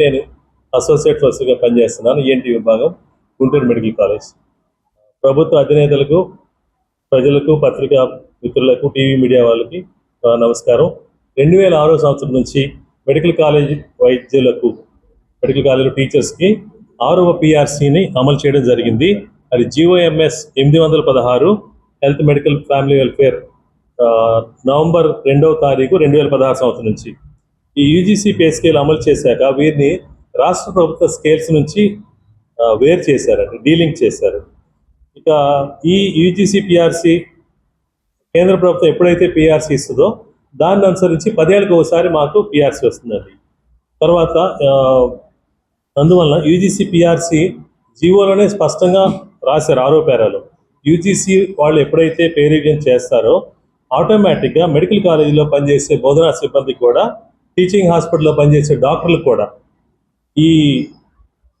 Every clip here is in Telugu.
నేను అసోసియేట్ ప్రొఫెసర్గా పనిచేస్తున్నాను ఈఎన్టీ విభాగం గుంటూరు మెడికల్ కాలేజ్. ప్రభుత్వ అధినేతలకు ప్రజలకు పత్రికా మిత్రులకు టీవీ మీడియా వాళ్ళకి నమస్కారం. రెండు వేల ఆరో సంవత్సరం నుంచి మెడికల్ కాలేజ్ వైద్యులకు మెడికల్ కాలేజ్ టీచర్స్కి ఆరవ పిఆర్సీని అమలు చేయడం జరిగింది. అది జీఓఎంఎస్ ఎనిమిది వందల పదహారు health medical family welfare November రెండవ తారీఖు రెండు వేల పదహారు సంవత్సరం నుంచి. ఈ యూజీసీ పే స్కేల్ అమలు చేశాక వీరిని రాష్ట్ర ప్రభుత్వ స్కేల్స్ నుంచి వేరు చేశారండి డీలింగ్ చేశారు. ఇక ఈ యూజీసీ పిఆర్సీ కేంద్ర ప్రభుత్వం ఎప్పుడైతే పిఆర్సీ ఇస్తుందో దాన్ని అనుసరించి పదేళ్ళకి ఒకసారి మాకు పిఆర్సీ వస్తుందండి. తర్వాత అందువలన యూజీసీ పిఆర్సీ జీవోలోనే స్పష్టంగా రాశారు ఆరోపేరాలు. యూజీసీ వాళ్ళు ఎప్పుడైతే పే రివిజన్ చేస్తారో ఆటోమేటిక్గా మెడికల్ కాలేజీలో పనిచేసే బోధనా సిబ్బందికి కూడా టీచింగ్ హాస్పిటల్లో పనిచేసే డాక్టర్లు కూడా ఈ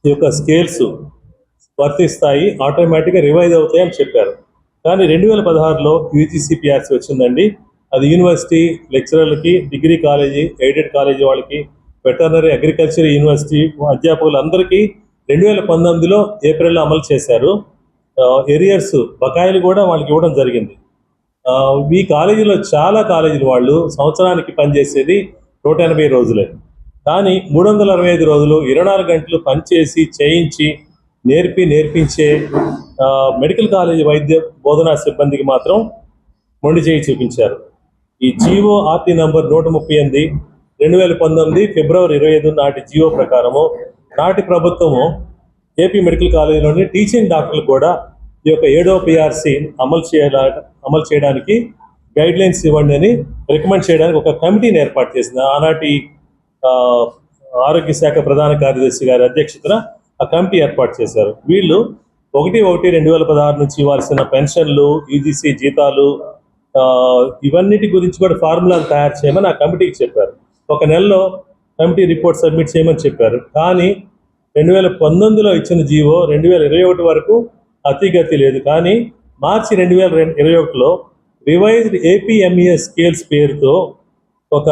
యొక్క స్కేల్స్ వర్తిస్తాయి ఆటోమేటిక్గా రివైజ్ అవుతాయి అని చెప్పారు. కానీ రెండు వేల పదహారులో యూజీసీపీఆర్సీ వచ్చిందండి. అది యూనివర్సిటీ లెక్చరర్లకి డిగ్రీ కాలేజీ ఎయిడెడ్ కాలేజీ వాళ్ళకి వెటర్నరీ అగ్రికల్చర్ యూనివర్సిటీ అధ్యాపకులందరికీ రెండు వేల పంతొమ్మిదిలో ఏప్రిల్లో అమలు చేశారు. ఎరియర్స్ బకాయిలు కూడా వాళ్ళకి ఇవ్వడం జరిగింది. ఈ కాలేజీలో చాలా కాలేజీలు వాళ్ళు సంవత్సరానికి పనిచేసేది నూట ఎనభై రోజులే. కానీ మూడు వందల అరవై ఐదు రోజులు ఇరవై నాలుగు గంటలు పనిచేసి చేయించి నేర్పి నేర్పించే మెడికల్ కాలేజీ వైద్య బోధనా సిబ్బందికి మాత్రం మొండి చేయి చూపించారు. ఈ జీవో ఆర్టీ నంబర్ నూట ముప్పై ఎనిమిది రెండు వేల పంతొమ్మిది ఫిబ్రవరి ఇరవై ఐదు నాటి జీవో ప్రకారము నాటి ప్రభుత్వము ఏపీ మెడికల్ కాలేజీలోని టీచింగ్ డాక్టర్లు కూడా ఈ యొక్క ఏడో పిఆర్సీ అమలు చేయాల అమలు చేయడానికి గైడ్ లైన్స్ ఇవ్వండి అని రికమెండ్ చేయడానికి ఒక కమిటీని ఏర్పాటు చేసింది. ఆనాటి ఆరోగ్య శాఖ ప్రధాన కార్యదర్శి గారి అధ్యక్షతన ఆ కమిటీ ఏర్పాటు చేశారు. వీళ్ళు ఒకటి ఒకటి రెండు వేల పదహారు నుంచి ఇవ్వాల్సిన పెన్షన్లు యూజీసీ జీతాలు ఇవన్నిటి గురించి కూడా ఫార్ములాలు తయారు చేయమని ఆ కమిటీకి చెప్పారు. ఒక నెలలో కమిటీ రిపోర్ట్ సబ్మిట్ చేయమని చెప్పారు. కానీ రెండు వేల పంతొమ్మిదిలో ఇచ్చిన జీవో రెండు వేల ఇరవై ఒకటి వరకు అతిగతి లేదు. కానీ మార్చి రెండు వేల ఇరవై ఒకటిలో రివైజ్డ్ ఏపీఎంఈఎస్ స్కేల్స్ పేరుతో ఒక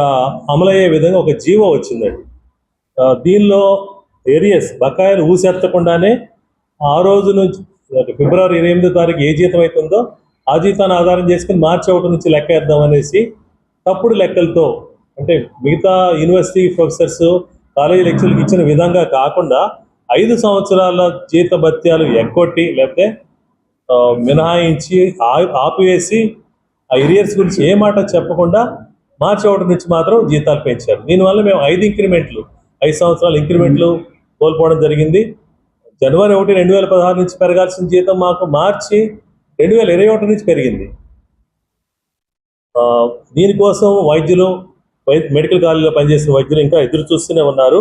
అమలయ్యే విధంగా ఒక జీవో వచ్చిందండి. దీనిలో ఏరియస్ బకాయిలు ఊసెత్తకుండానే ఆ రోజు నుంచి ఫిబ్రవరి ఇరవై ఎనిమిదో తారీఖు ఏ జీతం అవుతుందో ఆ జీతాన్ని ఆధారం చేసుకుని మార్చి ఒకటి నుంచి లెక్క వేద్దాం అనేసి తప్పుడు లెక్కలతో అంటే మిగతా యూనివర్సిటీ ప్రొఫెసర్స్ కాలేజీ లెక్చర్లకు ఇచ్చిన విధంగా కాకుండా ఐదు సంవత్సరాల జీత భత్యాలు ఎగ్గొట్టి లేకపోతే మినహాయించి ఆపివేసి ఆ ఇరియర్స్ గురించి ఏ మాట చెప్పకుండా మార్చి ఒకటి నుంచి మాత్రం జీతాలు పెంచారు. దీనివల్ల మేము ఐదు ఇంక్రిమెంట్లు ఐదు సంవత్సరాల ఇంక్రిమెంట్లు కోల్పోవడం జరిగింది. జనవరి ఒకటి రెండు వేల పదహారు నుంచి పెరగాల్సిన జీతం మాకు మార్చి రెండు వేల ఇరవై ఒకటి నుంచి పెరిగింది. దీనికోసం వైద్యులు మెడికల్ కాలేజీలో పనిచేసిన వైద్యులు ఇంకా ఎదురు చూస్తూనే ఉన్నారు.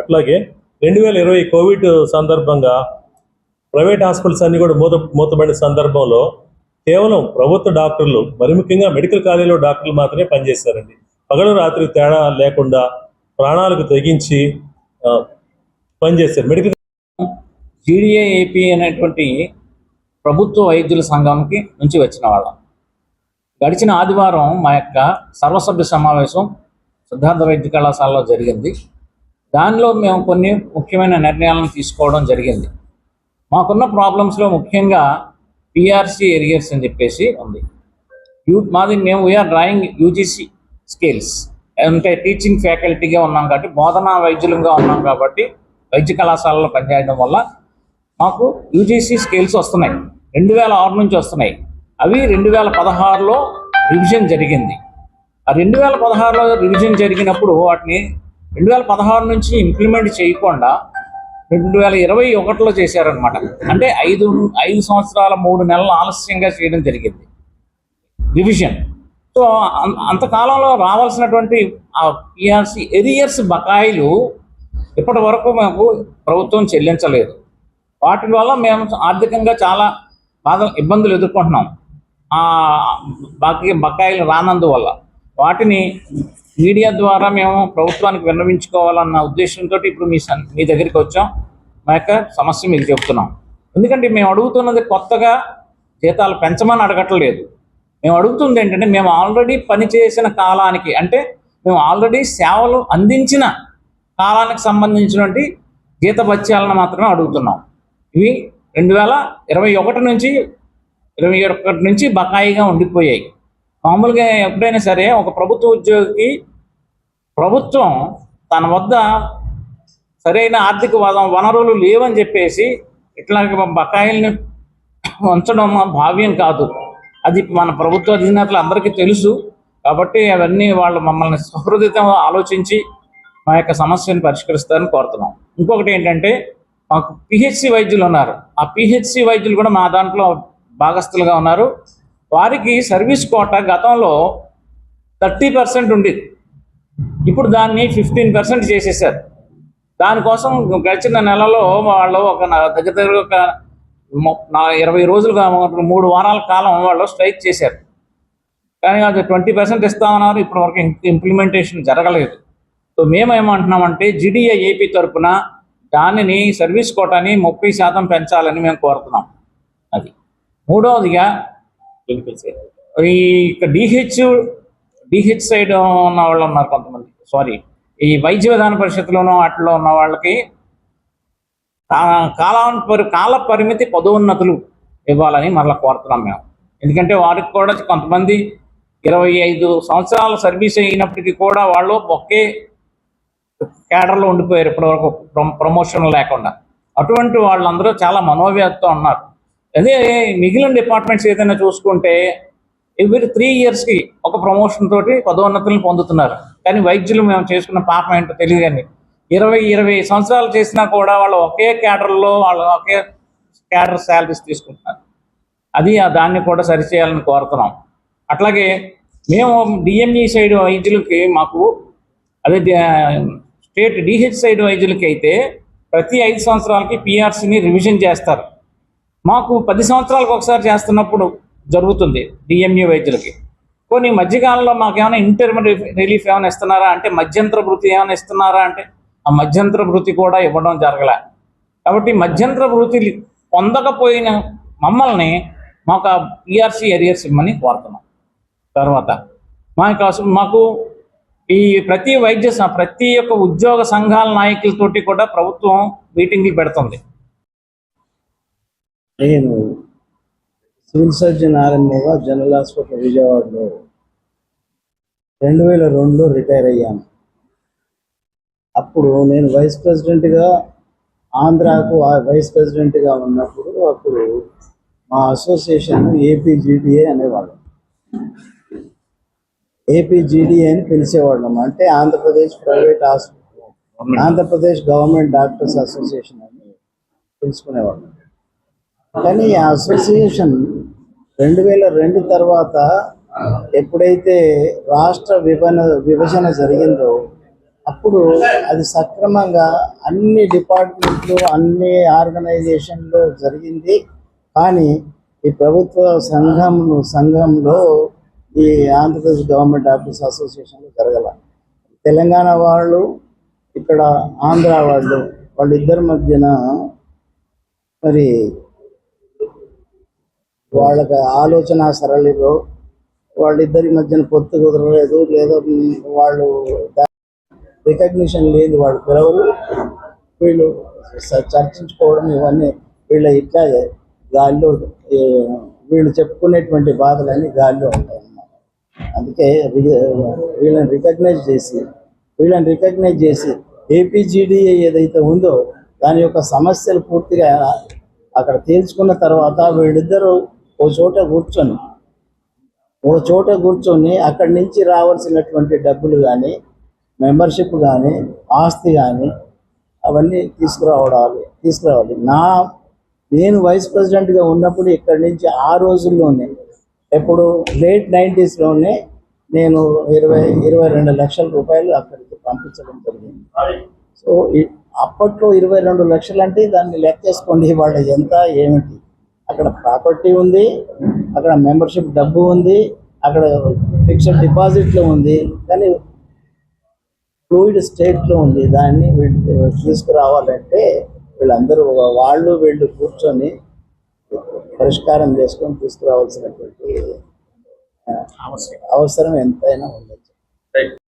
అట్లాగే రెండు వేల ఇరవై కోవిడ్ సందర్భంగా ప్రైవేట్ హాస్పిటల్స్ అన్ని కూడా మూత మూతబడిన సందర్భంలో కేవలం ప్రభుత్వ డాక్టర్లు మరి ముఖ్యంగా మెడికల్ కాలేజీలో డాక్టర్లు మాత్రమే పనిచేశారండి. పగలు రాత్రి తేడా లేకుండా ప్రాణాలకు తెగించి ఆ, పనిచేశారు. మెడికల్ జీడిఏఏపీ అనేటువంటి ప్రభుత్వ వైద్యుల సంఘంకి నుంచి వచ్చిన వాళ్ళం. గడిచిన ఆదివారం మా యొక్క సర్వసభ్య సమావేశం సిద్ధార్థ వైద్య కళాశాలలో జరిగింది. దానిలో మేము కొన్ని ముఖ్యమైన నిర్ణయాలను తీసుకోవడం జరిగింది. మాకున్న ప్రాబ్లమ్స్లో ముఖ్యంగా పిఆర్సీ ఎరియర్స్ అని చెప్పేసి ఉంది. యూ మాది మేము we are drawing UGC scales అంటే టీచింగ్ ఫ్యాకల్టీగా ఉన్నాం కాబట్టి బోధనా వైద్యులుగా ఉన్నాం కాబట్టి వైద్య కళాశాలలో పనిచేయడం వల్ల మాకు యూజీసీ స్కేల్స్ వస్తున్నాయి. రెండు వేల ఆరు నుంచి వస్తున్నాయి. అవి రెండు వేల పదహారులో రివిజన్ జరిగింది. ఆ రెండు వేల పదహారులో రివిజన్ జరిగినప్పుడు వాటిని రెండు వేల పదహారు నుంచి ఇంప్లిమెంట్ చేయకుండా రెండు వేల ఇరవై ఒకటిలో చేశారనమాట అంటే ఐదు ఐదు సంవత్సరాల మూడు నెలలు ఆలస్యంగా చేయడం జరిగింది. రివిజన్ సో అం- అంతకాలంలో రావాల్సినటువంటి ఆ పిఆర్సి ఎరియర్స్ బకాయిలు ఇప్పటి వరకు మాకు ప్రభుత్వం చెల్లించలేదు. వాటి వల్ల మేము ఆర్థికంగా చాలా బాధ ఇబ్బందులు ఎదుర్కొంటున్నాం. ఆ బాకీ బకాయిలు రానందువల్ల. వాటిని మీడియా ద్వారా మేము ప్రభుత్వానికి విన్నవించుకోవాలన్న ఉద్దేశంతో ఇప్పుడు మీ మీ దగ్గరికి వచ్చాం. మా యొక్క సమస్య మీకు చెప్తున్నాం. ఎందుకంటే మేము అడుగుతున్నది కొత్తగా జీతాలు పెంచమని అడగట్లేదు. మేము అడుగుతుంది ఏంటంటే మేము ఆల్రెడీ పనిచేసిన కాలానికి అంటే మేము ఆల్రెడీ సేవలు అందించిన కాలానికి సంబంధించినటువంటి జీత భత్యాలను మాత్రమే అడుగుతున్నాం. ఇవి రెండు వేల ఇరవై ఒకటి నుంచి ఇరవై ఒకటి నుంచి బకాయిగా ఉండిపోయాయి. మామూలుగా ఎప్పుడైనా సరే ఒక ప్రభుత్వ ఉద్యోగికి ప్రభుత్వం తన వద్ద సరైన ఆర్థిక వనరులు లేవని చెప్పేసి ఇట్లాంటి బకాయిల్ని ఉంచడం భావ్యం కాదు. అది మన ప్రభుత్వ అధినేతలు అందరికీ తెలుసు. కాబట్టి అవన్నీ వాళ్ళు మమ్మల్ని సహృదితం ఆలోచించి మా యొక్క సమస్యను పరిష్కరిస్తారని కోరుతున్నాం. ఇంకొకటి ఏంటంటే మాకు పిహెచ్సి వైద్యులు ఉన్నారు. ఆ పిహెచ్సి వైద్యులు కూడా మా దాంట్లో భాగస్తులుగా ఉన్నారు. వారికి సర్వీస్ కోట గతంలో థర్టీ పర్సెంట్ ఉండేది. ఇప్పుడు దాన్ని ఫిఫ్టీన్ పర్సెంట్ చేసేసారు. దానికోసం గడిచిన నెలలో వాళ్ళు ఒక నా- దగ్గర దగ్గర ఒక నా ఇరవై రోజులుగా మూడు వారాల కాలం వాళ్ళు స్ట్రైక్ చేశారు. కానీ అది ట్వంటీ పర్సెంట్ ఇస్తామన్నారు. ఇప్పటి వరకు ఇంప్లిమెంటేషన్ జరగలేదు. సో మేమేమంటున్నామంటే జిడిఏ ఏపీ తరఫున దానిని సర్వీస్ కోటాని ముప్పై శాతం పెంచాలని మేము కోరుతున్నాం. అది. మూడవదిగా ఈ డిహెచ్ డిహెచ్ సైడ్ ఉన్న వాళ్ళు ఉన్నారు కొంతమంది. సారీ ఈ వైద్య విధాన పరిషత్లోనూ వాటిలో ఉన్న వాళ్ళకి కా- పరి కాల పరిమితి పదోన్నతులు ఇవ్వాలని మరలా కోరుతున్నాం మేము. ఎందుకంటే వారికి కూడా కొంతమంది ఇరవై ఐదు సంవత్సరాల సర్వీస్ అయినప్పటికీ కూడా వాళ్ళు ఒకే క్యాడర్లో ఉండిపోయారు. ఇప్పటివరకు ప్రమోషన్ లేకుండా. అటువంటి వాళ్ళందరూ చాలా మనోవ్యతతో ఉన్నారు. అదే మిగిలిన డిపార్ట్మెంట్స్ ఏదైనా చూసుకుంటే ఎవ్రీ త్రీ ఇయర్స్కి ఒక ప్రమోషన్ తోటి పదోన్నతులను పొందుతున్నారు. కానీ వైద్యులు మేము చేసుకున్న పాపం ఏంటో తెలియదు కానీ ఇరవై ఇరవై సంవత్సరాలు చేసినా కూడా వాళ్ళు ఒకే క్యాడర్లో వాళ్ళు ఒకే క్యాడర్ శాలరీస్ తీసుకుంటున్నారు. అది ఆ దాన్ని కూడా సరిచేయాలని కోరుతున్నాం. అట్లాగే మేము డిఎంఈ సైడ్ వైద్యులకి మాకు అదే స్టేట్ డిహెచ్ సైడ్ వైద్యులకి అయితే ప్రతి ఐదు సంవత్సరాలకి పిఆర్సీని రివిజన్ చేస్తారు. మాకు పది సంవత్సరాలకు ఒకసారి చేస్తున్నప్పుడు జరుగుతుంది డిఎంఈ వైద్యులకి. కొన్ని మధ్యకాలంలో మాకు ఏమైనా ఇంటర్మ్ రిలీఫ్ ఏమైనా ఇస్తున్నారా అంటే మధ్యంతర భృతి ఏమైనా ఇస్తున్నారా అంటే ఆ మధ్యంతర భృతి కూడా ఇవ్వడం జరగలే. కాబట్టి మధ్యంతర భృతి పొందకపోయిన మమ్మల్ని మాకు ఆ పిఆర్సీ ఎరియర్స్ ఇవ్వమని కోరుతున్నాం. తర్వాత మాకు మాకు ఈ ప్రతి వైద్య ప్రతి ఒక్క ఉద్యోగ సంఘాల నాయకులతోటి కూడా ప్రభుత్వం మీటింగ్లు పెడుతుంది. నేను సివిల్ సర్జన్ ఆర్ఎంఓగా జనరల్ హాస్పిటల్ విజయవాడలో రెండు వేల రెండులో రిటైర్ అయ్యాను. అప్పుడు నేను వైస్ ప్రెసిడెంట్గా ఆంధ్రాకు వైస్ ప్రెసిడెంట్గా ఉన్నప్పుడు అప్పుడు మా అసోసియేషన్ ఏపీజీడిఏ అనేవాళ్ళం. ఏపీజీడిఏ అని పిలిచేవాళ్ళం. అంటే Andhra Pradesh private hospital Andhra Pradesh government doctors association అని పిలుచుకునేవాళ్ళం. కానీ ఈ అసోసియేషన్ రెండు వేల రెండు తర్వాత ఎప్పుడైతే రాష్ట్ర విభజన విభజన జరిగిందో అప్పుడు అది సక్రమంగా అన్ని డిపార్ట్మెంట్లు అన్ని ఆర్గనైజేషన్లు జరిగింది. కానీ ఈ ప్రభుత్వ సంఘం సంఘంలో ఈ ఆంధ్రప్రదేశ్ గవర్నమెంట్ ఆఫీస్ అసోసియేషన్లో జరగల. తెలంగాణ వాళ్ళు ఇక్కడ ఆంధ్ర వాళ్ళు వాళ్ళిద్దరి మధ్యన మరి వాళ్ళకి ఆలోచన సరళిలో వాళ్ళిద్దరి మధ్యన పొత్తు కుదరలేదు లేదా వాళ్ళు రికగ్నిషన్ లేదు వాళ్ళు పిలవరు. వీళ్ళు చర్చించుకోవడం ఇవన్నీ వీళ్ళ ఇట్లా గాల్లో వీళ్ళు చెప్పుకునేటువంటి బాధలన్నీ గాల్లో ఉంటాయి అందుకే వీళ్ళని రికగ్నైజ్ చేసి వీళ్ళని రికగ్నైజ్ చేసి ఏపీజీడీఏ ఏదైతే ఉందో దాని యొక్క సమస్యలు పూర్తిగా అక్కడ తేల్చుకున్న తర్వాత వీళ్ళిద్దరూ ఓ చోట కూర్చొని ఓ చోట కూర్చొని అక్కడి నుంచి రావాల్సినటువంటి డబ్బులు కానీ మెంబర్షిప్ కానీ ఆస్తి కానీ అవన్నీ తీసుకురావడాలి తీసుకురావాలి. నా నేను వైస్ ప్రెసిడెంట్గా ఉన్నప్పుడు ఇక్కడి నుంచి ఆ రోజుల్లోనే ఎప్పుడు లేట్ నైంటీస్లోనే నేను ఇరవై ఇరవై రెండు లక్షల రూపాయలు అక్కడికి పంపించడం జరిగింది. సో అప్పట్లో ఇరవై రెండు లక్షలు అంటే దాన్ని లెక్కేసుకోండి వాళ్ళ ఎంత ఏమిటి? అక్కడ ప్రాపర్టీ ఉంది అక్కడ మెంబర్షిప్ డబ్బు ఉంది అక్కడ ఫిక్స్డ్ డిపాజిట్లో ఉంది కానీ ఫ్లూయిడ్ స్టేట్లో ఉంది. దాన్ని వీళ్ళు తీసుకురావాలంటే వీళ్ళందరూ వాళ్ళు వీళ్ళు కూర్చొని పరిష్కారం చేసుకొని తీసుకురావాల్సినటువంటి అవసరం. అవసరం ఎంతైనా ఉండదు